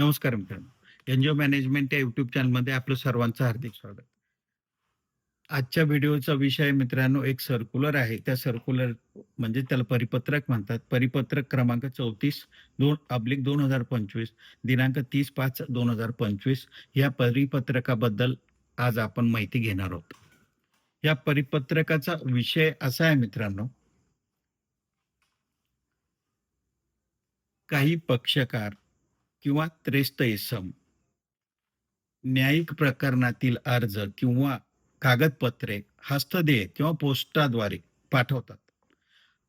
नमस्कार मित्रांनो. NGO management या युट्यूब चॅनलमध्ये आपलं सर्वांचं हार्दिक स्वागत. आजच्या व्हिडिओचा विषय मित्रांनो एक सर्क्युलर आहे. त्या सर्क्युलर म्हणजे त्याला परिपत्रक म्हणतात. परिपत्रक क्रमांक चौतीस दोन अब्लिक दोन हजार पंचवीस दिनांक तीस पाच दोन हजार पंचवीस या परिपत्रकाबद्दल आज आपण माहिती घेणार आहोत. या परिपत्रकाचा विषय असा आहे मित्रांनो. काही पक्षकार किंवा त्रेस्त इसम न्यायिक प्रकरणातील अर्ज किंवा कागदपत्रे हस्तदेय किंवा पोस्टाद्वारे पाठवतात.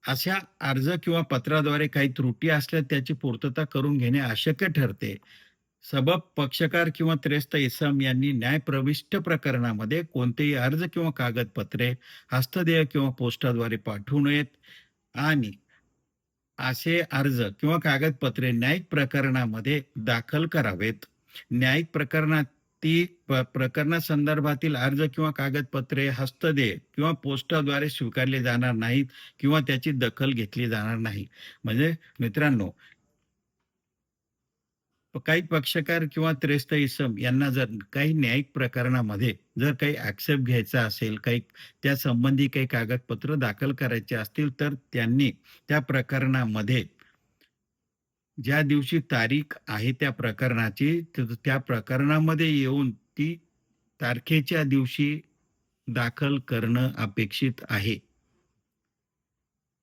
अशा अर्ज किंवा पत्राद्वारे काही त्रुटी असल्यास त्याची पूर्तता करून घेणे अशक्य ठरते. सबब पक्षकार किंवा त्रेस्त इसम यांनी न्यायप्रविष्ट प्रकरणामध्ये कोणतेही अर्ज किंवा कागदपत्रे हस्तदेय किंवा पोस्टाद्वारे पाठवू नयेत. आणि असे अर्ज किंवा कागदपत्रे न्यायिक प्रकरणामध्ये दाखल करावेत. न्यायिक प्रकरणात ती प्रकरणासंदर्भातील अर्ज किंवा कागदपत्रे हस्तदेय किंवा पोस्टाद्वारे स्वीकारले जाणार नाहीत किंवा त्याची दखल घेतली जाणार नाही. म्हणजे मित्रांनो काही पक्षकार किंवा त्रेस्त इसम यांना जर काही न्यायिक प्रकरणामध्ये जर काही ऍक्सेप्ट घ्यायचा असेल काही त्या संबंधी काही कागदपत्र दाखल करायचे असतील तर त्यांनी त्या प्रकरणामध्ये ज्या दिवशी तारीख आहे त्या प्रकरणाची त्या प्रकरणामध्ये येऊन ती तारखेच्या दिवशी दाखल करणं अपेक्षित आहे.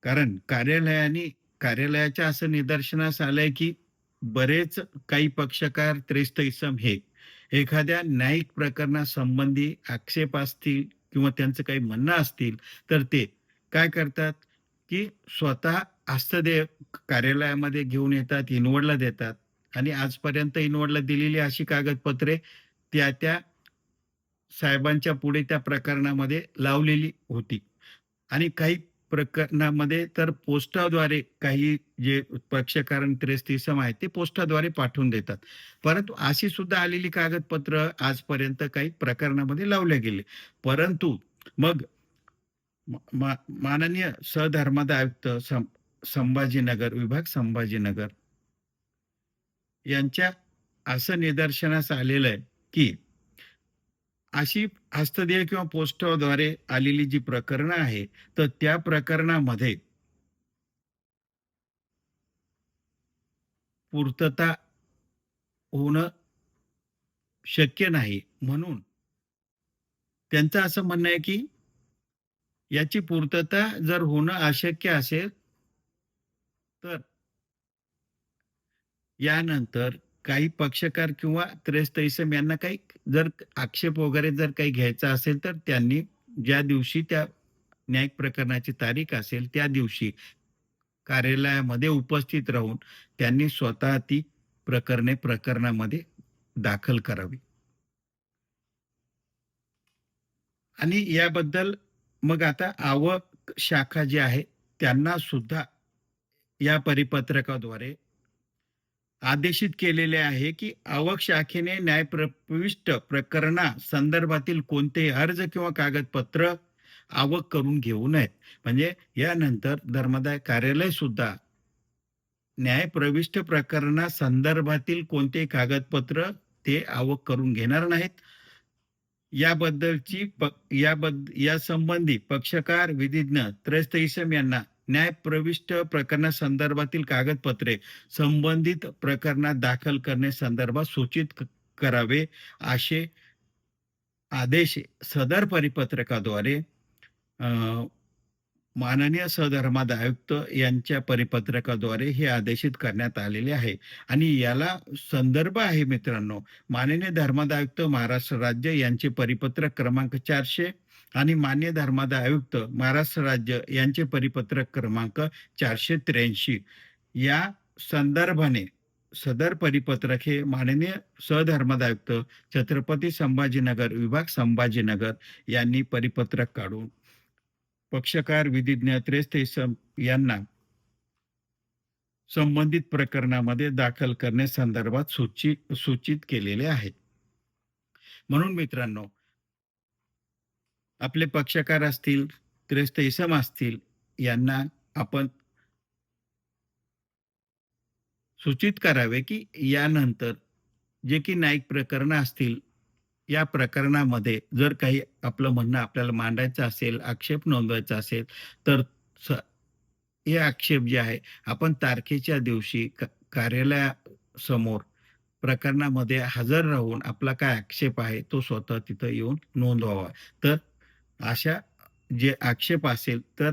कारण कार्यालयाने कार्यालयाच्या असं निदर्शनास आलंय की बरेच काही पक्षकार त्रेस्त इसम हे. एखाद्या न्यायिक प्रकरणासंबंधी आक्षेप असतील किंवा त्यांचं काही म्हणणं असतील तर ते काय करतात? की स्वतः हस्तदेव कार्यालयामध्ये घेऊन येतात इनवडला देतात. आणि आजपर्यंत इनवडला दिलेली अशी कागदपत्रे त्या त्या साहेबांच्या पुढे त्या प्रकरणामध्ये लावलेली होती. आणि काही प्रकरणामध्ये तर पोस्टाद्वारे काही जे पक्षकारण त्रेस्तीसम आहेत ते पोस्टाद्वारे पाठवून देतात. परंतु अशी सुद्धा आलेली कागदपत्र आजपर्यंत काही प्रकरणामध्ये लावले गेले. परंतु मग माननीय सधर्माद आयुक्त संभाजीनगर विभाग संभाजीनगर यांच्या असं निदर्शनास आलेलं आहे की अशी हस्तदेय किंवा पोस्टद्वारे आलेली जी प्रकरणं आहे तर त्या प्रकरणामध्ये पूर्तता होणं शक्य नाही. म्हणून त्यांचं असं म्हणणं आहे की याची पूर्तता जर होणं अशक्य असेल तर यानंतर काही पक्षकार किंवा त्रयस्थ इसम यांना काही जर आक्षेप वगैरे जर काही घ्यायचा असेल तर त्यांनी ज्या दिवशी त्या न्यायिक प्रकरणाची तारीख असेल त्या दिवशी कार्यालयामध्ये उपस्थित राहून त्यांनी स्वतः ती प्रकरणे प्रकरणामध्ये दाखल करावी. आणि याबद्दल मग आता आवक शाखा जी आहे त्यांना सुद्धा या परिपत्रकाद्वारे आदेशित केलेले आहे की आवक शाखेने न्यायप्रविष्ट प्रकरणा संदर्भातील कोणतेही अर्ज किंवा कागदपत्र आवक करून घेऊ नयेत. म्हणजे यानंतर धर्मदाय कार्यालय सुद्धा न्यायप्रविष्ट प्रकरणा संदर्भातील कोणते कागदपत्र ते आवक करून घेणार नाहीत. याबद्दलची याबद्दल या संबंधी पक्षकार विधिज्ञ त्रयस्थ इसम यांना न्याय प्रविष्ट प्रकरणासंदर्भातील कागदपत्रे संबंधित प्रकरणात दाखल करणे संदर्भात सूचित करावे असे आदेश सदर परिपत्रकाद्वारे माननीय सधर्माद आयुक्त यांच्या परिपत्रकाद्वारे हे आदेशित करण्यात आलेले आहे. आणि याला संदर्भ आहे मित्रांनो माननीय धर्माद आयुक्त महाराष्ट्र राज्य यांचे परिपत्रक क्रमांक चारशे आणि मान्य धर्मादा आयुक्त महाराष्ट्र राज्य यांचे परिपत्रक क्रमांक चारशे त्र्याऐंशी. या संदर्भाने सदर परिपत्रक हे माननीय आयुक्त छत्रपती संभाजीनगर विभाग संभाजीनगर यांनी परिपत्रक काढून पक्षकार विधिज्ञ त्रेस्ते यांना संबंधित प्रकरणामध्ये दाखल करण्यासंदर्भात सूचित सूचित केलेले आहे. म्हणून मित्रांनो आपले पक्षकार असतील त्रस्त इसम असतील यांना आपण सूचित करावे की यानंतर जे की न्यायिक प्रकरणं असतील, या प्रकरणामध्ये जर काही आपलं म्हणणं आपल्याला मांडायचं असेल, आक्षेप नोंदवायचा असेल, तर हे आक्षेप जे आहे आपण तारखेच्या दिवशी कार्यालयासमोर प्रकरणामध्ये हजर राहून आपला काय आक्षेप आहे, तो स्वतः तिथं येऊन नोंदवावा. तर अशा जे आक्षेप असेल, तर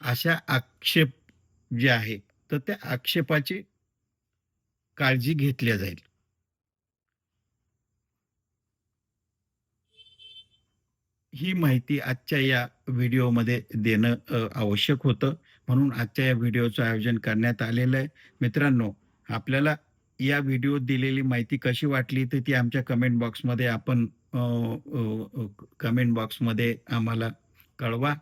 अशा आक्षेप जे आहे, तर त्या आक्षेपाची काळजी घेतल्या जाईल. ही माहिती आजच्या या व्हिडिओमध्ये देणं आवश्यक होतं. म्हणून आजच्या या व्हिडिओचं आयोजन करण्यात आलेलं आहे. मित्रांनो, आपल्याला या व्हिडिओत दिलेली माहिती कशी वाटली, तर ती आमच्या कमेंट बॉक्समध्ये आपण कमेंट बॉक्समध्ये आम्हाला कळवा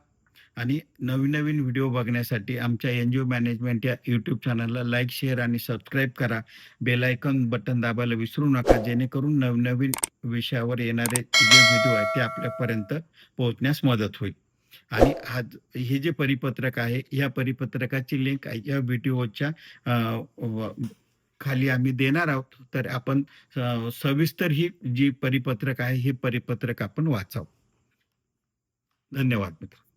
आणि नवीन-नवीन व्हिडिओ बघण्यासाठी आमच्या एन-जी-ओ मॅनेजमेंट या यूट्यूब चॅनलला लाईक, शेअर आणि सबस्क्राईब करा. बेलायकन बटन दाबायला विसरू नका, जेणेकरून नवनवीन विषयावर येणारे जे व्हिडिओ आहेत, ते आपल्यापर्यंत पोहोचण्यास मदत होईल. आणि हा हे जे परिपत्रक आहे, या परिपत्रकाची लिंक या व्हिडिओच्या खाली आम्ही देणार आहोत. तर आपण सविस्तर ही जी परिपत्रक आहे, हे परिपत्रक आपण वाचावं. धन्यवाद मित्र.